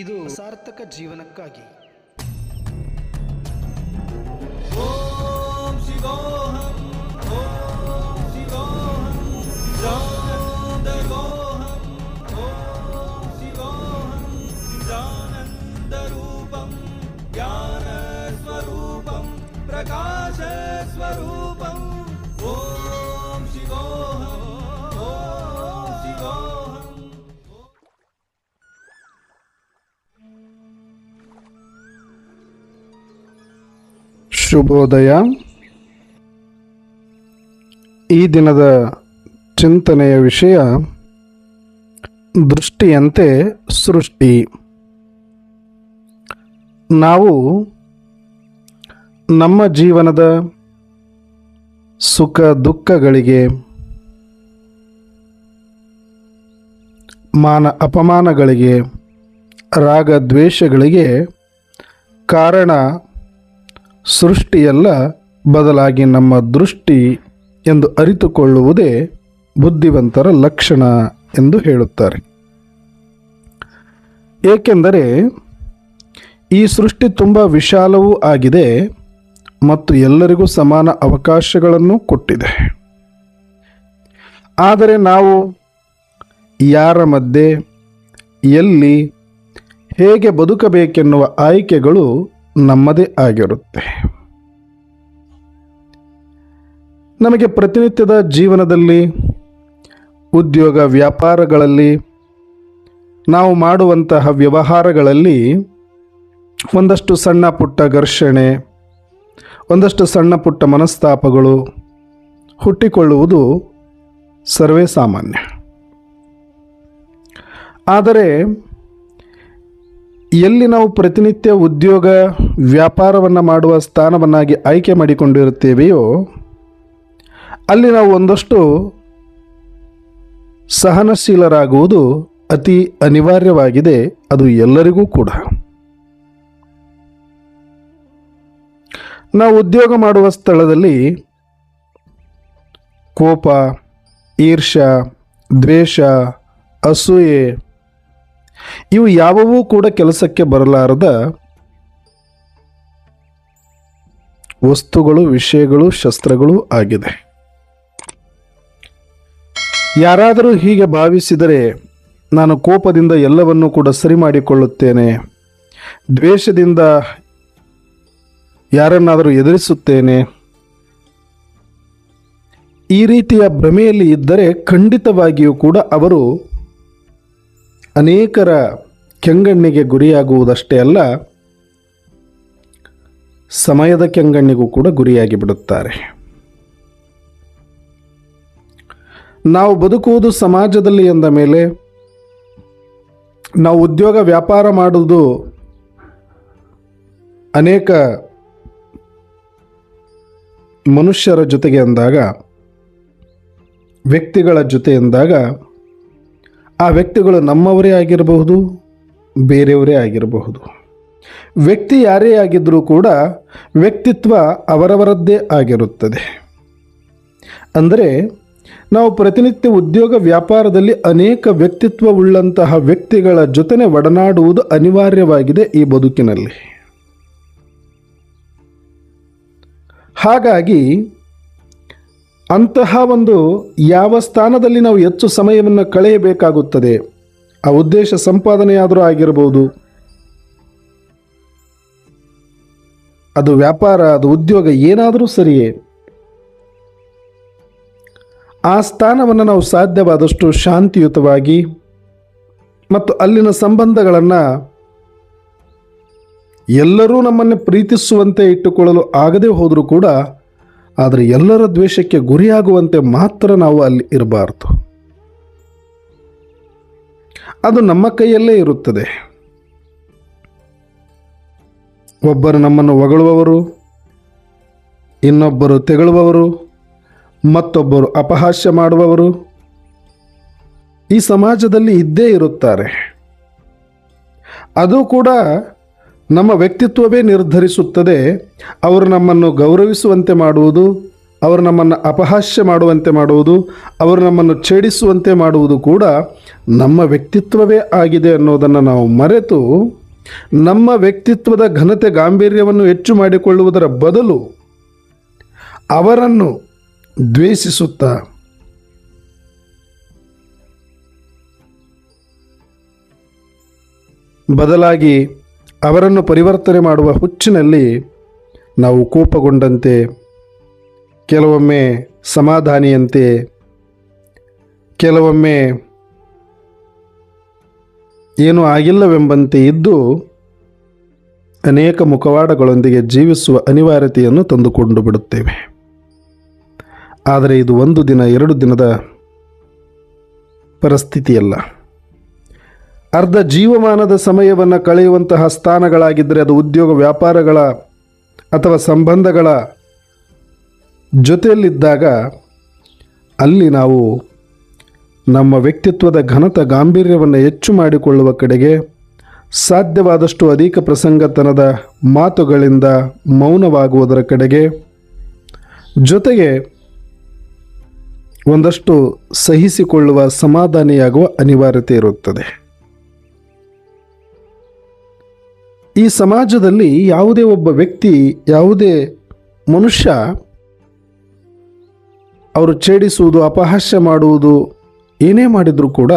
ಇದು ಸಾರ್ಥಕ ಜೀವನಕ್ಕಾಗಿ. ಶುಭೋದಯ ಈ ದಿನದ ಚಿಂತನೆಯ ವಿಷಯ ದೃಷ್ಟಿಯಂತೆ ಸೃಷ್ಟಿ. ನಾವು ನಮ್ಮ ಜೀವನದ ಸುಖ ದುಃಖಗಳಿಗೆ ಮಾನ ಅಪಮಾನಗಳಿಗೆ, ರಾಗ ದ್ವೇಷಗಳಿಗೆ ಕಾರಣ ಸೃಷ್ಟಿಯಲ್ಲ ಬದಲಾಗಿ ನಮ್ಮ ದೃಷ್ಟಿ ಎಂದು ಅರಿತುಕೊಳ್ಳುವುದೇ ಬುದ್ಧಿವಂತರ ಲಕ್ಷಣ ಎಂದು ಹೇಳುತ್ತಾರೆ. ಏಕೆಂದರೆ ಈ ಸೃಷ್ಟಿ ತುಂಬ ವಿಶಾಲವೂ ಆಗಿದೆ ಮತ್ತು ಎಲ್ಲರಿಗೂ ಸಮಾನ ಅವಕಾಶಗಳನ್ನು ಕೊಟ್ಟಿದೆ. ಆದರೆ ನಾವು ಯಾರ ಮಧ್ಯೆ, ಎಲ್ಲಿ, ಹೇಗೆ ಬದುಕಬೇಕೆನ್ನುವ ಆಯ್ಕೆಗಳು ನಮ್ಮದೇ ಆಗಿರುತ್ತೆ. ನಮಗೆ ಪ್ರತಿನಿತ್ಯದ ಜೀವನದಲ್ಲಿ, ಉದ್ಯೋಗ ವ್ಯಾಪಾರಗಳಲ್ಲಿ, ನಾವು ಮಾಡುವಂತಹ ವ್ಯವಹಾರಗಳಲ್ಲಿ ಒಂದಷ್ಟು ಸಣ್ಣ ಪುಟ್ಟ ಘರ್ಷಣೆ, ಒಂದಷ್ಟು ಸಣ್ಣ ಪುಟ್ಟ ಮನಸ್ತಾಪಗಳು ಹುಟ್ಟಿಕೊಳ್ಳುವುದು ಸರ್ವೇ ಸಾಮಾನ್ಯ. ಆದರೆ ಎಲ್ಲಿ ನಾವು ಪ್ರತಿನಿತ್ಯ ಉದ್ಯೋಗ, ವ್ಯಾಪಾರವನ್ನು ಮಾಡುವ ಸ್ಥಾನವನ್ನಾಗಿ ಆಯ್ಕೆ ಮಾಡಿಕೊಂಡಿರುತ್ತೇವೆಯೋ, ಅಲ್ಲಿ ನಾವು ಒಂದಷ್ಟು ಸಹನಶೀಲರಾಗುವುದು ಅತಿ ಅನಿವಾರ್ಯವಾಗಿದೆ. ಅದು ಎಲ್ಲರಿಗೂ ಕೂಡ. ನಾವು ಉದ್ಯೋಗ ಮಾಡುವ ಸ್ಥಳದಲ್ಲಿ ಕೋಪ ಈರ್ಷ ದ್ವೇಷ, ಅಸೂಯೆ ಇವು ಯಾವವೂ ಕೂಡ ಕೆಲಸಕ್ಕೆ ಬರಲಾರದ ವಸ್ತುಗಳು, ವಿಷಯಗಳು, ಶಸ್ತ್ರಗಳು ಆಗಿದೆ. ಯಾರಾದರೂ ಹೀಗೆ ಭಾವಿಸಿದರೆ ನಾನು ಕೋಪದಿಂದ ಎಲ್ಲವನ್ನೂ ಕೂಡ ಸರಿ ಮಾಡಿಕೊಳ್ಳುತ್ತೇನೆ. ದ್ವೇಷದಿಂದ ಯಾರನ್ನಾದರೂ ಎದುರಿಸುತ್ತೇನೆ. ಈ ರೀತಿಯ ಭ್ರಮೆಯಲ್ಲಿ ಇದ್ದರೆ ಖಂಡಿತವಾಗಿಯೂ ಕೂಡ ಅವರು ಅನೇಕರ ಕೆಂಗಣ್ಣಿಗೆ ಗುರಿಯಾಗುವುದಷ್ಟೇ ಅಲ್ಲ, ಸಮಯದ ಕೆಂಗಣ್ಣಿಗೂ ಕೂಡ ಗುರಿಯಾಗಿ ಬಿಡುತ್ತಾರೆ. ನಾವು ಬದುಕುವುದು ಸಮಾಜದಲ್ಲಿ ಎಂದ ಮೇಲೆ, ನಾವು ಉದ್ಯೋಗ ವ್ಯಾಪಾರ ಮಾಡುವುದು ಅನೇಕ ಮನುಷ್ಯರ ಜೊತೆಗೆ ಅಂದಾಗ ವ್ಯಕ್ತಿಗಳ ಜೊತೆ ಎಂದಾಗ ಆ ವ್ಯಕ್ತಿಗಳು ನಮ್ಮವರೇ ಆಗಿರಬಹುದು, ಬೇರೆಯವರೇ ಆಗಿರಬಹುದು. ವ್ಯಕ್ತಿ ಯಾರೇ ಆಗಿದ್ದರೂ ಕೂಡ ವ್ಯಕ್ತಿತ್ವ ಅವರವರದ್ದೇ ಆಗಿರುತ್ತದೆ. ಅಂದರೆ, ನಾವು ಪ್ರತಿನಿತ್ಯ ಉದ್ಯೋಗ ವ್ಯಾಪಾರದಲ್ಲಿ ಅನೇಕ ವ್ಯಕ್ತಿತ್ವವುಳ್ಳಂತಹ ವ್ಯಕ್ತಿಗಳ ಜೊತೆನೆ ಒಡನಾಡುವುದು ಅನಿವಾರ್ಯವಾಗಿದೆ ಈ ಬದುಕಿನಲ್ಲಿ. ಹಾಗಾಗಿ ಅಂತಹ ಒಂದು ಯಾವ ಸ್ಥಾನದಲ್ಲಿ ನಾವು ಹೆಚ್ಚು ಸಮಯವನ್ನು ಕಳೆಯಬೇಕಾಗುತ್ತದೆ? ಆ ಉದ್ದೇಶ ಸಂಪಾದನೆಯಾದರೂ ಆಗಿರಬಹುದು ಅದು ವ್ಯಾಪಾರ, ಅದು ಉದ್ಯೋಗ ಏನಾದರೂ ಸರಿಯೇ. ಆ ಸ್ಥಾನವನ್ನು ನಾವು ಸಾಧ್ಯವಾದಷ್ಟು ಶಾಂತಿಯುತವಾಗಿ ಮತ್ತು ಅಲ್ಲಿನ ಸಂಬಂಧಗಳನ್ನು ಎಲ್ಲರೂ ನಮ್ಮನ್ನು ಪ್ರೀತಿಸುವಂತೆ ಇಟ್ಟುಕೊಳ್ಳಲು ಆಗದೇ ಹೋದರೂ ಕೂಡ ಆದರೆ ಎಲ್ಲರ ದ್ವೇಷಕ್ಕೆ ಗುರಿಯಾಗುವಂತೆ ಮಾತ್ರ ನಾವು ಅಲ್ಲಿ ಇರಬಾರ್ದು. ಅದು ನಮ್ಮ ಕೈಯಲ್ಲೇ ಇರುತ್ತದೆ. ಒಬ್ಬರು ನಮ್ಮನ್ನು ಹೊಗಳುವವರು, ಇನ್ನೊಬ್ಬರು ತೆಗಳುವವರು, ಮತ್ತೊಬ್ಬರು ಅಪಹಾಸ್ಯ ಮಾಡುವವರು ಈ ಸಮಾಜದಲ್ಲಿ ಇದ್ದೇ ಇರುತ್ತಾರೆ. ಅದು ಕೂಡ ನಮ್ಮ ವ್ಯಕ್ತಿತ್ವವೇ ನಿರ್ಧರಿಸುತ್ತದೆ. ಅವರು ನಮ್ಮನ್ನು ಗೌರವಿಸುವಂತೆ ಮಾಡುವುದು, ಅವರು ನಮ್ಮನ್ನು ಅಪಹಾಸ್ಯ ಮಾಡುವಂತೆ ಮಾಡುವುದು, ಅವರು ನಮ್ಮನ್ನು ಛೇಡಿಸುವಂತೆ ಮಾಡುವುದು ಕೂಡ ನಮ್ಮ ವ್ಯಕ್ತಿತ್ವವೇ ಆಗಿದೆ ಅನ್ನೋದನ್ನು ನಾವು ಮರೆತು, ನಮ್ಮ ವ್ಯಕ್ತಿತ್ವದ ಘನತೆ ಗಾಂಭೀರ್ಯವನ್ನು ಹೆಚ್ಚು ಮಾಡಿಕೊಳ್ಳುವುದರ ಬದಲು ಅವರನ್ನು ದ್ವೇಷಿಸುತ್ತಾ ಬದಲಾಗಿ ಅವರನ್ನು ಪರಿವರ್ತನೆ ಮಾಡುವ ಹುಚ್ಚಿನಲ್ಲಿ ನಾವು ಕೋಪಗೊಂಡಂತೆ, ಕೆಲವೊಮ್ಮೆ ಸಮಾಧಾನಿಯಂತೆ, ಕೆಲವೊಮ್ಮೆ ಏನೂ ಆಗಿಲ್ಲವೆಂಬಂತೆ ಇದ್ದು ಅನೇಕ ಮುಖವಾಡಗಳೊಂದಿಗೆ ಜೀವಿಸುವ ಅನಿವಾರ್ಯತೆಯನ್ನು ತಂದುಕೊಂಡು ಬಿಡುತ್ತೇವೆ. ಆದರೆ ಇದು ಒಂದು ದಿನ, ಎರಡು ದಿನದ ಪರಿಸ್ಥಿತಿಯಲ್ಲ. ಅರ್ಧ ಜೀವಮಾನದ ಸಮಯವನ್ನು ಕಳೆಯುವಂತಹ ಸ್ಥಾನಗಳಾಗಿದ್ದರೆ ಅದು ಉದ್ಯೋಗ ವ್ಯಾಪಾರಗಳ ಅಥವಾ ಸಂಬಂಧಗಳ ಜೊತೆಯಲ್ಲಿದ್ದಾಗ ಅಲ್ಲಿ ನಾವು ನಮ್ಮ ವ್ಯಕ್ತಿತ್ವದ ಘನತ ಗಾಂಭೀರ್ಯವನ್ನು ಹೆಚ್ಚು ಮಾಡಿಕೊಳ್ಳುವ ಕಡೆಗೆ ಸಾಧ್ಯವಾದಷ್ಟು ಅಧಿಕ ಪ್ರಸಂಗತನದ ಮಾತುಗಳಿಂದ ಮೌನವಾಗುವುದರ ಕಡೆಗೆ ಜೊತೆಗೆ ಒಂದಷ್ಟು ಸಹಿಸಿಕೊಳ್ಳುವ ಸಮಾಧಾನಿಯಾಗುವ ಅನಿವಾರ್ಯತೆ ಇರುತ್ತದೆ. ಈ ಸಮಾಜದಲ್ಲಿ ಯಾವುದೇ ಒಬ್ಬ ವ್ಯಕ್ತಿ, ಯಾವುದೇ ಮನುಷ್ಯ ಅವರು ಛೇಡಿಸುವುದು, ಅಪಹಾಸ್ಯ ಮಾಡುವುದು, ಏನೇ ಮಾಡಿದರೂ ಕೂಡ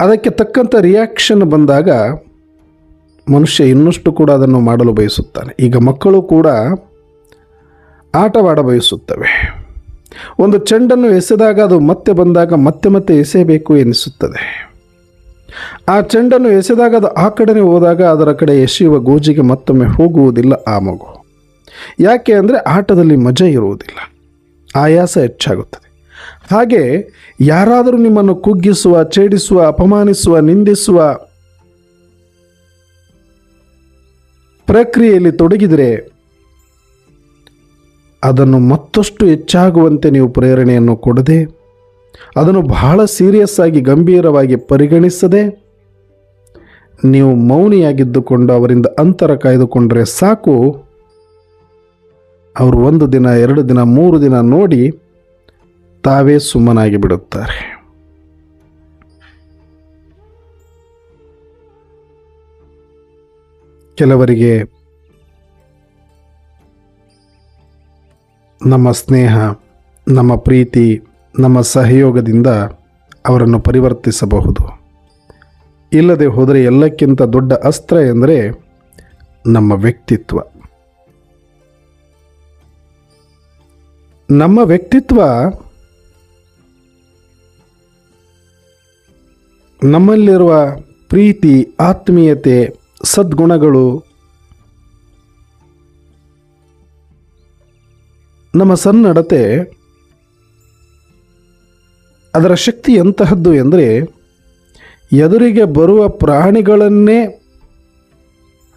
ಅದಕ್ಕೆ ತಕ್ಕಂಥ ರಿಯಾಕ್ಷನ್ ಬಂದಾಗ ಮನುಷ್ಯ ಇನ್ನಷ್ಟು ಕೂಡ ಅದನ್ನು ಮಾಡಲು ಬಯಸುತ್ತಾನೆ. ಈಗ ಮಕ್ಕಳು ಕೂಡ ಆಟವಾಡ ಬಯಸುತ್ತವೆ. ಒಂದು ಚೆಂಡನ್ನು ಎಸೆದಾಗ ಅದು ಮತ್ತೆ ಬಂದಾಗ ಮತ್ತೆ ಮತ್ತೆ ಎಸೆಯಬೇಕು ಎನಿಸುತ್ತದೆ. ಆ ಚೆಂಡನ್ನು ಎಸೆದಾಗ ಅದು ಆ ಕಡೆನೇ ಹೋದಾಗ ಅದರ ಕಡೆ ಎಸೆಯುವ ಗೋಜಿಗೆ ಮತ್ತೊಮ್ಮೆ ಹೋಗುವುದಿಲ್ಲ ಆ ಮಗು. ಯಾಕೆ ಅಂದರೆ ಆಟದಲ್ಲಿ ಮಜಾ ಇರುವುದಿಲ್ಲ. ಆಯಾಸ ಹೆಚ್ಚಾಗುತ್ತದೆ. ಹಾಗೆ ಯಾರಾದರೂ ನಿಮ್ಮನ್ನು ಕುಗ್ಗಿಸುವ, ಛೇಡಿಸುವ, ಅಪಮಾನಿಸುವ, ನಿಂದಿಸುವ ಪ್ರಕ್ರಿಯೆಯಲ್ಲಿ ತೊಡಗಿದರೆ ಅದನ್ನು ಮತ್ತಷ್ಟು ಹೆಚ್ಚಾಗುವಂತೆ ನೀವು ಪ್ರೇರಣೆಯನ್ನು ಕೊಡದೆ ಅದನ್ನು ಬಹಳ ಸೀರಿಯಸ್ ಆಗಿ, ಗಂಭೀರವಾಗಿ ಪರಿಗಣಿಸದೆ, ನೀವು ಮೌನಿಯಾಗಿದ್ದುಕೊಂಡು ಅವರಿಂದ ಅಂತರ ಕಾಯ್ದುಕೊಂಡರೆ ಸಾಕು. ಅವರು ಒಂದು ದಿನ, ಎರಡು ದಿನ, ಮೂರು ದಿನ ನೋಡಿ ತಾವೇ ಸುಮ್ಮನಾಗಿ ಬಿಡುತ್ತಾರೆ. ಕೆಲವರಿಗೆ ನಮ್ಮ ಸ್ನೇಹ, ನಮ್ಮ ಪ್ರೀತಿ ನಮ್ಮ ಸಹಯೋಗದಿಂದ ಅವರನ್ನು ಪರಿವರ್ತಿಸಬಹುದು. ಇಲ್ಲದೆ ಹೋದರೆ ಎಲ್ಲಕ್ಕಿಂತ ದೊಡ್ಡ ಅಸ್ತ್ರ ಎಂದರೆ ನಮ್ಮ ವ್ಯಕ್ತಿತ್ವ. ನಮ್ಮ ವ್ಯಕ್ತಿತ್ವ ನಮ್ಮಲ್ಲಿರುವ ಪ್ರೀತಿ, ಆತ್ಮೀಯತೆ, ಸದ್ಗುಣಗಳು ನಮ್ಮ ಸನ್ನಡತೆ ಅದರ ಶಕ್ತಿ ಎಂತಹದ್ದು ಎಂದರೆ ಎದುರಿಗೆ ಬರುವ ಪ್ರಾಣಿಗಳನ್ನೇ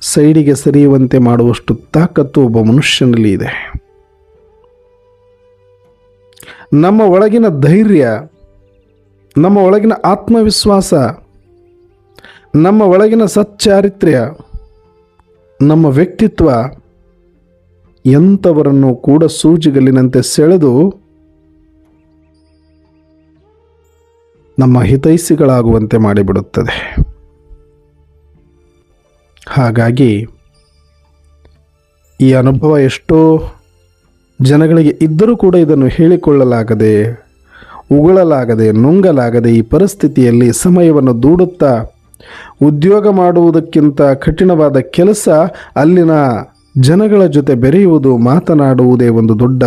ಸೈಡಿಗೆ ಸರಿಯುವಂತೆ ಮಾಡುವಷ್ಟು ತಾಕತ್ತು ಒಬ್ಬ ಮನುಷ್ಯನಲ್ಲಿ ಇದೆ. ನಮ್ಮ ಒಳಗಿನ ಧೈರ್ಯ, ನಮ್ಮ ಒಳಗಿನ ಆತ್ಮವಿಶ್ವಾಸ, ನಮ್ಮ ಒಳಗಿನ ಸಚ್ಚಾರಿತ್ರ್ಯ, ನಮ್ಮ ವ್ಯಕ್ತಿತ್ವ ಎಂಥವರನ್ನು ಕೂಡ ಸೂಜಿಗಲ್ಲಿನಂತೆ ಸೆಳೆದು ನಮ್ಮ ಹಿತೈಷಿಗಳಾಗುವಂತೆ ಮಾಡಿಬಿಡುತ್ತದೆ. ಹಾಗಾಗಿ ಈ ಅನುಭವ ಎಷ್ಟೋ ಜನಗಳಿಗೆ ಇದ್ದರೂ ಕೂಡ ಇದನ್ನು ಹೇಳಿಕೊಳ್ಳಲಾಗದೆ, ಉಗುಳಲಾಗದೆ, ನುಂಗಲಾಗದೆ ಈ ಪರಿಸ್ಥಿತಿಯಲ್ಲಿ ಸಮಯವನ್ನು ದೂಡುತ್ತಾ ಉದ್ಯೋಗ ಮಾಡುವುದಕ್ಕಿಂತ ಕಠಿಣವಾದ ಕೆಲಸ ಅಲ್ಲಿನ ಜನಗಳ ಜೊತೆ ಬೆರೆಯುವುದು, ಮಾತನಾಡುವುದೇ ಒಂದು ದೊಡ್ಡ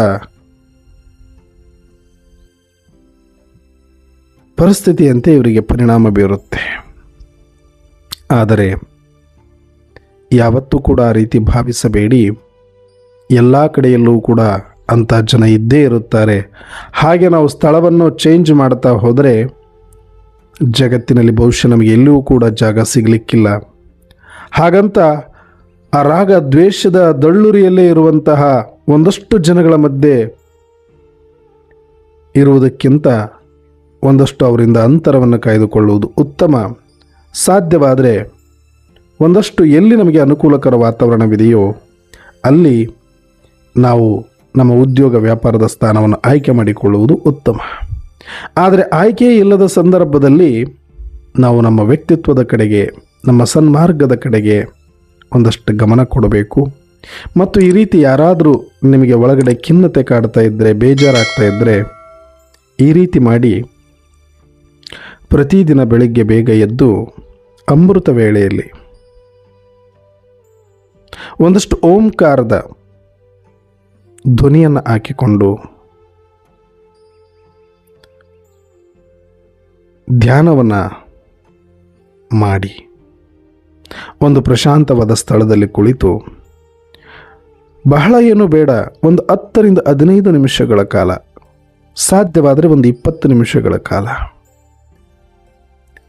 ಪರಿಸ್ಥಿತಿಯಂತೆ ಇವರಿಗೆ ಪರಿಣಾಮ ಬೀರುತ್ತೆ. ಆದರೆ ಯಾವತ್ತೂ ಕೂಡ ಆ ರೀತಿ ಭಾವಿಸಬೇಡಿ. ಎಲ್ಲ ಕಡೆಯಲ್ಲೂ ಕೂಡ ಅಂಥ ಜನ ಇದ್ದೇ ಇರುತ್ತಾರೆ. ಹಾಗೆ ನಾವು ಸ್ಥಳವನ್ನು ಚೇಂಜ್ ಮಾಡ್ತಾ ಹೋದರೆ ಜಗತ್ತಿನಲ್ಲಿ ಬಹುಶಃ ನಮಗೆ ಎಲ್ಲಿಯೂ ಕೂಡ ಜಾಗ ಸಿಗಲಿಕ್ಕಿಲ್ಲ. ಹಾಗಂತ ಆ ರಾಗ ದ್ವೇಷದ ದಳ್ಳುರಿಯಲ್ಲೇ ಇರುವಂತಹ ಒಂದಷ್ಟು ಜನಗಳ ಮಧ್ಯೆ ಇರುವುದಕ್ಕಿಂತ ಒಂದಷ್ಟು ಅವರಿಂದ ಅಂತರವನ್ನು ಕಾಯ್ದುಕೊಳ್ಳುವುದು ಉತ್ತಮ. ಸಾಧ್ಯವಾದರೆ ಒಂದಷ್ಟು ಎಲ್ಲಿ ನಮಗೆ ಅನುಕೂಲಕರ ವಾತಾವರಣವಿದೆಯೋ ಅಲ್ಲಿ ನಾವು ನಮ್ಮ ಉದ್ಯೋಗ ವ್ಯಾಪಾರದ ಸ್ಥಾನವನ್ನು ಆಯ್ಕೆ ಮಾಡಿಕೊಳ್ಳುವುದು ಉತ್ತಮ. ಆದರೆ ಆಯ್ಕೆ ಇಲ್ಲದ ಸಂದರ್ಭದಲ್ಲಿ ನಾವು ನಮ್ಮ ವ್ಯಕ್ತಿತ್ವದ ಕಡೆಗೆ, ನಮ್ಮ ಸನ್ಮಾರ್ಗದ ಕಡೆಗೆ ಒಂದಷ್ಟು ಗಮನ ಕೊಡಬೇಕು. ಮತ್ತು ಈ ರೀತಿ ಯಾರಾದರೂ ನಿಮಗೆ ಒಳಗಡೆ ಖಿನ್ನತೆ ಕಾಡ್ತಾ ಇದ್ದರೆ, ಬೇಜಾರಾಗ್ತಾ ಇದ್ದರೆ ಈ ರೀತಿ ಮಾಡಿ ಪ್ರತಿದಿನ ಬೆಳಿಗ್ಗೆ ಬೇಗ ಎದ್ದು ಅಮೃತ ವೇಳೆಯಲ್ಲಿ ಒಂದಷ್ಟು ಓಂಕಾರದ ಧ್ವನಿಯನ್ನು ಹಾಕಿಕೊಂಡು ಧ್ಯಾನವನ್ನು ಮಾಡಿ ಒಂದು ಪ್ರಶಾಂತವಾದ ಸ್ಥಳದಲ್ಲಿ ಕುಳಿತು ಬಹಳ ಏನು ಬೇಡ, ಒಂದು ಹತ್ತರಿಂದ ಹದಿನೈದು ನಿಮಿಷಗಳ ಕಾಲ, ಸಾಧ್ಯವಾದರೆ ಒಂದು ಇಪ್ಪತ್ತು ನಿಮಿಷಗಳ ಕಾಲ.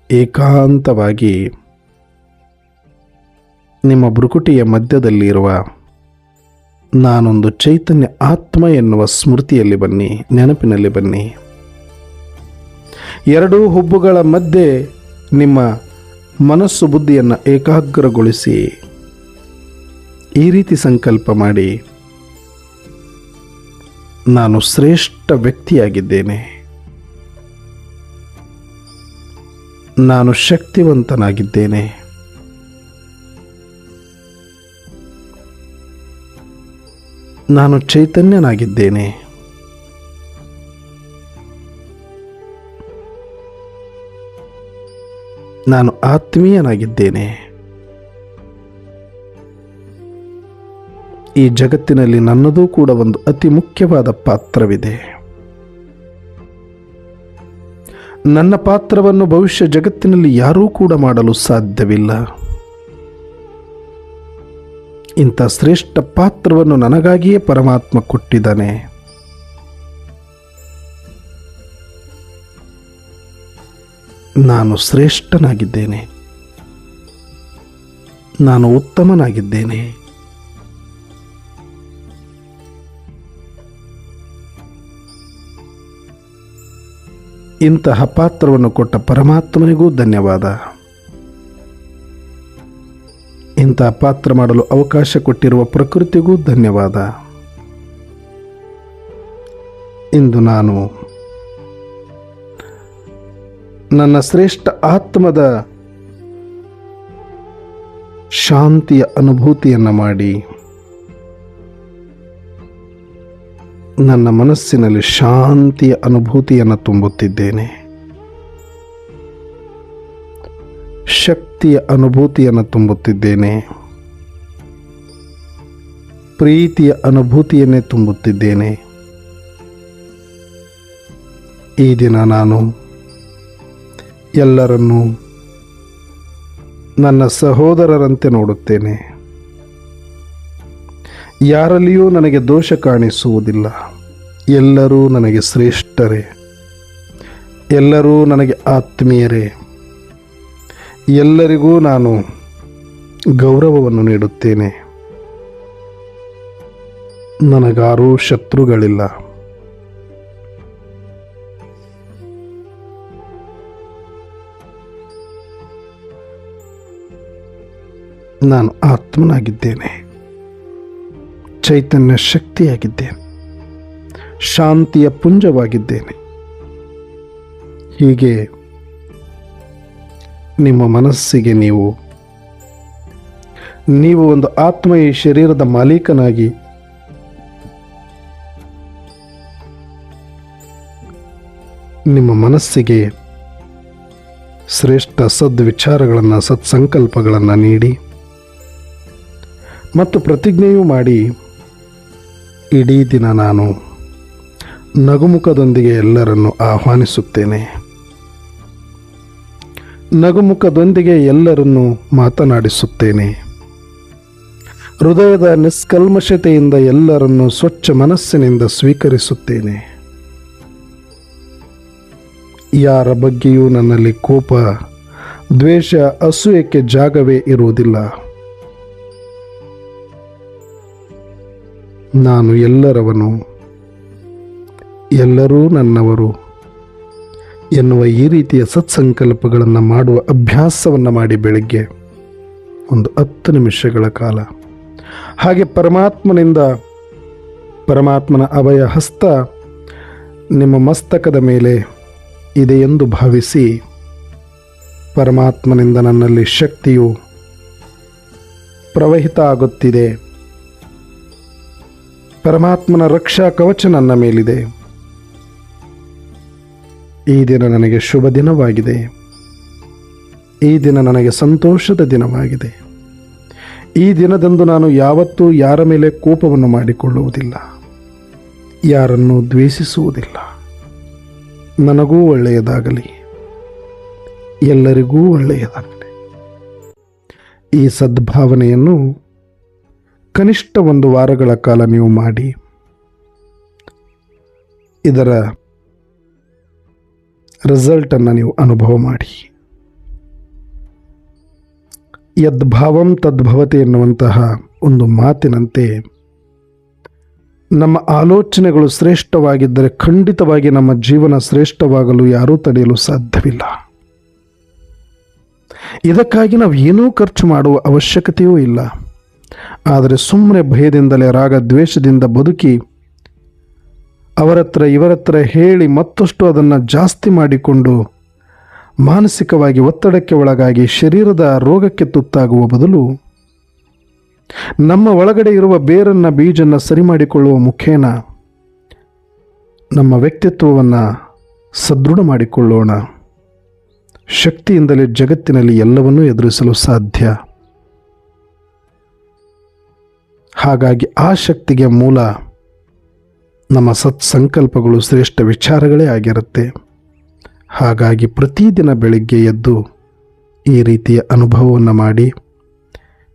ಏಕಾಂತವಾಗಿ ನಿಮ್ಮ ಬೃಕುಟಿಯ ಮಧ್ಯದಲ್ಲಿರುವ ನಾನೊಂದು ಚೈತನ್ಯ ಆತ್ಮ ಎನ್ನುವ ಸ್ಮೃತಿಯಲ್ಲಿ ಬನ್ನಿ, ನೆನಪಿನಲ್ಲಿ ಬನ್ನಿ. ಎರಡೂ ಹುಬ್ಬುಗಳ ಮಧ್ಯೆ ನಿಮ್ಮ ಮನಸ್ಸು ಬುದ್ಧಿಯನ್ನು ಏಕಾಗ್ರಗೊಳಿಸಿ ಈ ರೀತಿ ಸಂಕಲ್ಪ ಮಾಡಿ, ನಾನು ಶ್ರೇಷ್ಠ ವ್ಯಕ್ತಿಯಾಗಿದ್ದೇನೆ. ನಾನು ಶಕ್ತಿವಂತನಾಗಿದ್ದೇನೆ. ನಾನು ಚೈತನ್ಯನಾಗಿದ್ದೇನೆ. ನಾನು ಆತ್ಮೀಯನಾಗಿದ್ದೇನೆ. ಈ ಜಗತ್ತಿನಲ್ಲಿ ನನ್ನದೂ ಕೂಡ ಒಂದು ಅತಿ ಮುಖ್ಯವಾದ ಪಾತ್ರವಿದೆ. ನನ್ನ ಪಾತ್ರವನ್ನು ಭವಿಷ್ಯ ಜಗತ್ತಿನಲ್ಲಿ ಯಾರೂ ಕೂಡ ಮಾಡಲು ಸಾಧ್ಯವಿಲ್ಲ. ಇಂಥ ಶ್ರೇಷ್ಠ ಪಾತ್ರವನ್ನು ನನಗಾಗಿಯೇ ಪರಮಾತ್ಮ ಕೊಟ್ಟಿದ್ದಾನೆ. ನಾನು ಶ್ರೇಷ್ಠನಾಗಿದ್ದೇನೆ. ನಾನು ಉತ್ತಮನಾಗಿದ್ದೇನೆ. ಇಂತಹ ಪಾತ್ರವನ್ನು ಕೊಟ್ಟ ಪರಮಾತ್ಮನಿಗೂ ಧನ್ಯವಾದ. ಇಂತಹ ಪಾತ್ರ ಮಾಡಲು ಅವಕಾಶ ಕೊಟ್ಟಿರುವ ಪ್ರಕೃತಿಗೂ ಧನ್ಯವಾದ. ಇಂದು ನಾನು ನನ್ನ ಶ್ರೇಷ್ಠ ಆತ್ಮದ ಶಾಂತಿಯ ಅನುಭೂತಿಯನ್ನು ಮಾಡಿ ನನ್ನ ಮನಸ್ಸಿನಲ್ಲಿ ಶಾಂತಿಯ ಅನುಭೂತಿಯನ್ನು ತುಂಬುತ್ತಿದ್ದೇನೆ. ಶಕ್ತಿಯ ಅನುಭೂತಿಯನ್ನು ತುಂಬುತ್ತಿದ್ದೇನೆ. ಪ್ರೀತಿಯ ಅನುಭೂತಿಯನ್ನೇ ತುಂಬುತ್ತಿದ್ದೇನೆ. ಈ ದಿನ ನಾನು ಎಲ್ಲರನ್ನೂ ನನ್ನ ಸಹೋದರರಂತೆ ನೋಡುತ್ತೇನೆ. ಯಾರಲ್ಲಿಯೂ ನನಗೆ ದೋಷ ಕಾಣಿಸುವುದಿಲ್ಲ. ಎಲ್ಲರೂ ನನಗೆ ಶ್ರೇಷ್ಠರೇ. ಎಲ್ಲರೂ ನನಗೆ ಆತ್ಮೀಯರೇ. ಎಲ್ಲರಿಗೂ ನಾನು ಗೌರವವನ್ನು ನೀಡುತ್ತೇನೆ. ನನಗಾರೂ ಶತ್ರುಗಳಿಲ್ಲ. ನಾನು ಆತ್ಮನಾಗಿದ್ದೇನೆ. ಚೈತನ್ಯ ಶಕ್ತಿಯಾಗಿದ್ದೇನೆ. ಶಾಂತಿಯ ಪುಂಜವಾಗಿದ್ದೇನೆ. ಹೀಗೆ ನಿಮ್ಮ ಮನಸ್ಸಿಗೆ ನೀವು ನೀವು ಒಂದು ಆತ್ಮ ಈ ಶರೀರದ ಮಾಲೀಕನಾಗಿ ನಿಮ್ಮ ಮನಸ್ಸಿಗೆ ಶ್ರೇಷ್ಠ ಸದ್ವಿಚಾರಗಳನ್ನು, ಸತ್ಸಂಕಲ್ಪಗಳನ್ನು ನೀಡಿ ಮತ್ತು ಪ್ರತಿಜ್ಞೆಯೂ ಮಾಡಿ ಇಡೀ ದಿನ ನಾನು ನಗುಮುಖದೊಂದಿಗೆ ಎಲ್ಲರನ್ನು ಆಹ್ವಾನಿಸುತ್ತೇನೆ. ನಗುಮುಖದೊಂದಿಗೆ ಎಲ್ಲರನ್ನು ಮಾತನಾಡಿಸುತ್ತೇನೆ. ಹೃದಯದ ನಿಷ್ಕಲ್ಮಶತೆಯಿಂದ ಎಲ್ಲರನ್ನು ಸ್ವಚ್ಛ ಮನಸ್ಸಿನಿಂದ ಸ್ವೀಕರಿಸುತ್ತೇನೆ. ಯಾರ ಬಗ್ಗೆಯೂ ನನ್ನಲ್ಲಿ ಕೋಪ, ದ್ವೇಷ, ಅಸೂಯಕ್ಕೆ ಜಾಗವೇ ಇರುವುದಿಲ್ಲ. ನಾನು ಎಲ್ಲರವನು, ಎಲ್ಲರೂ ನನ್ನವರು. ಎನ್ನುವ ಈ ರೀತಿಯ ಸತ್ಸಂಕಲ್ಪಗಳನ್ನು ಮಾಡುವ ಅಭ್ಯಾಸವನ್ನು ಮಾಡಿ ಬೆಳಗ್ಗೆ ಒಂದು ಹತ್ತು ನಿಮಿಷಗಳ ಕಾಲ. ಹಾಗೆ ಪರಮಾತ್ಮನಿಂದ ಪರಮಾತ್ಮನ ಅಭಯ ಹಸ್ತ ನಿಮ್ಮ ಮಸ್ತಕದ ಮೇಲೆ ಇದೆ ಎಂದು ಭಾವಿಸಿ ಪರಮಾತ್ಮನಿಂದ ನನ್ನಲ್ಲಿ ಶಕ್ತಿಯು ಪ್ರವಹಿತ ಆಗುತ್ತಿದೆ. ಪರಮಾತ್ಮನ ರಕ್ಷಾ ಕವಚ ನನ್ನ ಮೇಲಿದೆ. ಈ ದಿನ ನನಗೆ ಶುಭ ದಿನವಾಗಿದೆ. ಈ ದಿನ ನನಗೆ ಸಂತೋಷದ ದಿನವಾಗಿದೆ. ಈ ದಿನದಂದು ನಾನು ಯಾವತ್ತೂ ಯಾರ ಮೇಲೆ ಕೋಪವನ್ನು ಮಾಡಿಕೊಳ್ಳುವುದಿಲ್ಲ. ಯಾರನ್ನು ದ್ವೇಷಿಸುವುದಿಲ್ಲ. ನನಗೂ ಒಳ್ಳೆಯದಾಗಲಿ. ಎಲ್ಲರಿಗೂ ಒಳ್ಳೆಯದಾಗಲಿ. ಈ ಸದ್ಭಾವನೆಯನ್ನು ಕನಿಷ್ಠ ಒಂದು ವಾರಗಳ ಕಾಲ ನೀವು ಮಾಡಿ. ಇದರ ರಿಸಲ್ಟನ್ನು ನೀವು ಅನುಭವ ಮಾಡಿ. ಯದ್ಭಾವಂ ತದ್ಭವತೆ ಎನ್ನುವಂತಹ ಒಂದು ಮಾತಿನಂತೆ ನಮ್ಮ ಆಲೋಚನೆಗಳು ಶ್ರೇಷ್ಠವಾಗಿದ್ದರೆ ಖಂಡಿತವಾಗಿ ನಮ್ಮ ಜೀವನ ಶ್ರೇಷ್ಠವಾಗಲು ಯಾರೂ ತಡೆಯಲು ಸಾಧ್ಯವಿಲ್ಲ. ಇದಕ್ಕಾಗಿ ನಾವು ಏನೂ ಖರ್ಚು ಮಾಡುವ ಅವಶ್ಯಕತೆಯೂ ಇಲ್ಲ. ಆದರೆ ಸುಮ್ಮನೆ ಭಯದಿಂದಲೇ ರಾಗ ದ್ವೇಷದಿಂದ ಬದುಕಿ ಅವರತ್ರ ಇವರತ್ರ ಹೇಳಿ ಮತ್ತಷ್ಟು ಅದನ್ನು ಜಾಸ್ತಿ ಮಾಡಿಕೊಂಡು ಮಾನಸಿಕವಾಗಿ ಒತ್ತಡಕ್ಕೆ ಒಳಗಾಗಿ ಶರೀರದ ರೋಗಕ್ಕೆ ತುತ್ತಾಗುವ ಬದಲು ನಮ್ಮ ಒಳಗಡೆ ಇರುವ ಬೇರನ್ನ ಬೀಜನ್ನ ಸರಿ ಮಾಡಿಕೊಳ್ಳುವ ಮುಖೇನ ನಮ್ಮ ವ್ಯಕ್ತಿತ್ವವನ್ನು ಸದೃಢ ಮಾಡಿಕೊಳ್ಳೋಣ. ಶಕ್ತಿಯಿಂದಲೇ ಜಗತ್ತಿನಲ್ಲಿ ಎಲ್ಲವನ್ನೂ ಎದುರಿಸಲು ಸಾಧ್ಯ. ಹಾಗಾಗಿ ಆ ಶಕ್ತಿಗೆ ಮೂಲ ನಮ್ಮ ಸತ್ಸಂಕಲ್ಪಗಳು ಶ್ರೇಷ್ಠ ವಿಚಾರಗಳೇ ಆಗಿರುತ್ತೆ. ಹಾಗಾಗಿ ಪ್ರತಿದಿನ ಬೆಳಿಗ್ಗೆ ಎದ್ದು ಈ ರೀತಿಯ ಅನುಭವವನ್ನು ಮಾಡಿ,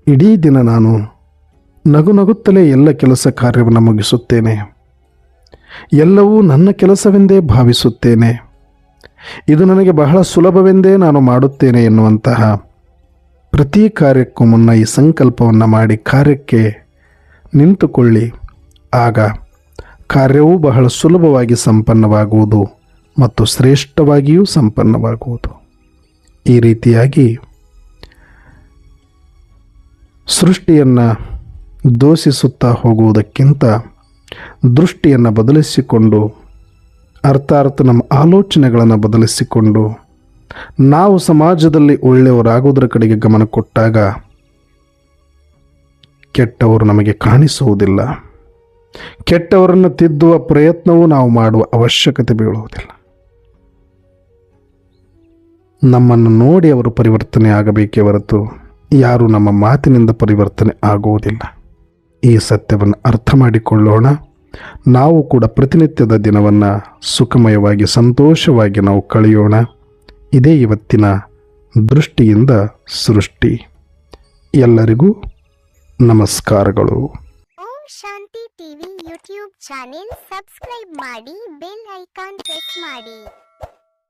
ಇಡೀ ದಿನ ನಾನು ನಗು ನಗುತ್ತಲೇ ಎಲ್ಲ ಕೆಲಸ ಕಾರ್ಯವನ್ನು ಮುಗಿಸುತ್ತೇನೆ. ಎಲ್ಲವೂ ನನ್ನ ಕೆಲಸವೆಂದೇ ಭಾವಿಸುತ್ತೇನೆ. ಇದು ನನಗೆ ಬಹಳ ಸುಲಭವೆಂದೇ ನಾನು ಮಾಡುತ್ತೇನೆ ಎನ್ನುವಂತಹ ಪ್ರತಿ ಕಾರ್ಯಕ್ಕೂ ಮುನ್ನ ಈ ಸಂಕಲ್ಪವನ್ನು ಮಾಡಿ ಕಾರ್ಯಕ್ಕೆ ನಿಂತುಕೊಳ್ಳಿ. ಆಗ ಕಾರ್ಯವೂ ಬಹಳ ಸುಲಭವಾಗಿ ಸಂಪನ್ನವಾಗುವುದು ಮತ್ತು ಶ್ರೇಷ್ಠವಾಗಿಯೂ ಸಂಪನ್ನವಾಗುವುದು. ಈ ರೀತಿಯಾಗಿ ಸೃಷ್ಟಿಯನ್ನು ದೋಷಿಸುತ್ತಾ ಹೋಗುವುದಕ್ಕಿಂತ ದೃಷ್ಟಿಯನ್ನು ಬದಲಿಸಿಕೊಂಡು ಅರ್ಥಾರ್ಥ ನಮ್ಮ ಆಲೋಚನೆಗಳನ್ನು ಬದಲಿಸಿಕೊಂಡು, ನಾವು ಸಮಾಜದಲ್ಲಿ ಒಳ್ಳೆಯವರಾಗುವುದರ ಕಡೆಗೆ ಗಮನ ಕೊಟ್ಟಾಗ ಕೆಟ್ಟವರು ನಮಗೆ ಕಾಣಿಸುವುದಿಲ್ಲ. ಕೆಟ್ಟವರನ್ನು ತಿದ್ದುವ ಪ್ರಯತ್ನವೂ ನಾವು ಮಾಡುವ ಅವಶ್ಯಕತೆ ಬೀಳುವುದಿಲ್ಲ. ನಮ್ಮನ್ನು ನೋಡಿ ಅವರು ಪರಿವರ್ತನೆ ಆಗಬೇಕೇ ಹೊರತು ಯಾರೂ ನಮ್ಮ ಮಾತಿನಿಂದ ಪರಿವರ್ತನೆ ಆಗುವುದಿಲ್ಲ. ಈ ಸತ್ಯವನ್ನು ಅರ್ಥ ಮಾಡಿಕೊಳ್ಳೋಣ. ನಾವು ಕೂಡ ಪ್ರತಿನಿತ್ಯದ ದಿನವನ್ನು ಸುಖಮಯವಾಗಿ, ಸಂತೋಷವಾಗಿ ನಾವು ಕಳೆಯೋಣ. ಇದೇ ಇವತ್ತಿನ ದೃಷ್ಟಿಯಿಂದ ಸೃಷ್ಟಿ. ಎಲ್ಲರಿಗೂ ನಮಸ್ಕಾರಗಳು. Om Shanti TV YouTube channel subscribe ಮಾಡಿ ಬೆಲ್ ಐಕಾನ್ ಪ್ರೆಸ್ ಮಾಡಿ.